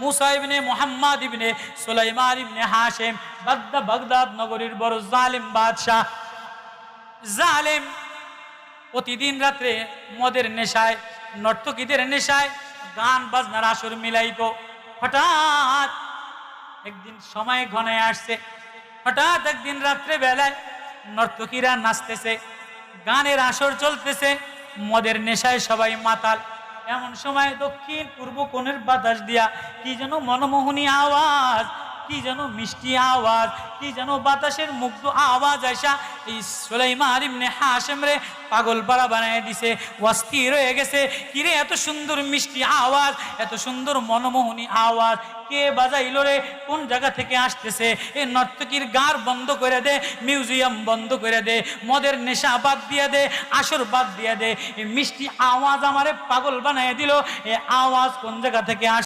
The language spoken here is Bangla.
Musa ibn Muhammad ibn Sulaiman ibn Hashem, বাগদা, বাগদাদ নগরীর বড় জালিম বাদশাহ। জালেম প্রতিদিন রাত্রে মদের নেশায়, নর্তকীদের নেশায় গান বাজনার আসর মিলাইতো। হঠাৎ একদিন সময় ঘনায় আসছে। হঠাৎ একদিন রাত্রে বেলায় নর্তকীরা নাচতেছে, গানের আসর চলতেছে, মদের নেশায় সবাই মাতাল। এমন সময় দক্ষিণ পূর্ব কোণের বাতাস দিয়া কি যেন মনমোহনী আওয়াজ কি যেন মিষ্টি আওয়াজ, কি যেন বাতাসের মুগ্ধ আওয়াজ আইসা, এই সুলাইমান ইবনে রে পাগল পাড়া বানায় দিছে, অস্থির হয়ে গেছে। কিরে, এত সুন্দর মিষ্টি আওয়াজ, এত সুন্দর মনমোহনী আওয়াজ, কে বাজাইলো রে? কোন জায়গা থেকে আসতেছে? এ নর্তকীর গার বন্ধ করে দে, মিউজিয়াম বন্ধ করে দে, মদের নেশা বাদ দিয়ে দে, আসর বাদ দিয়ে দে। এই মিষ্টি আওয়াজ আমারে পাগল বানায় দিল, এ আওয়াজ কোন জায়গা থেকে আস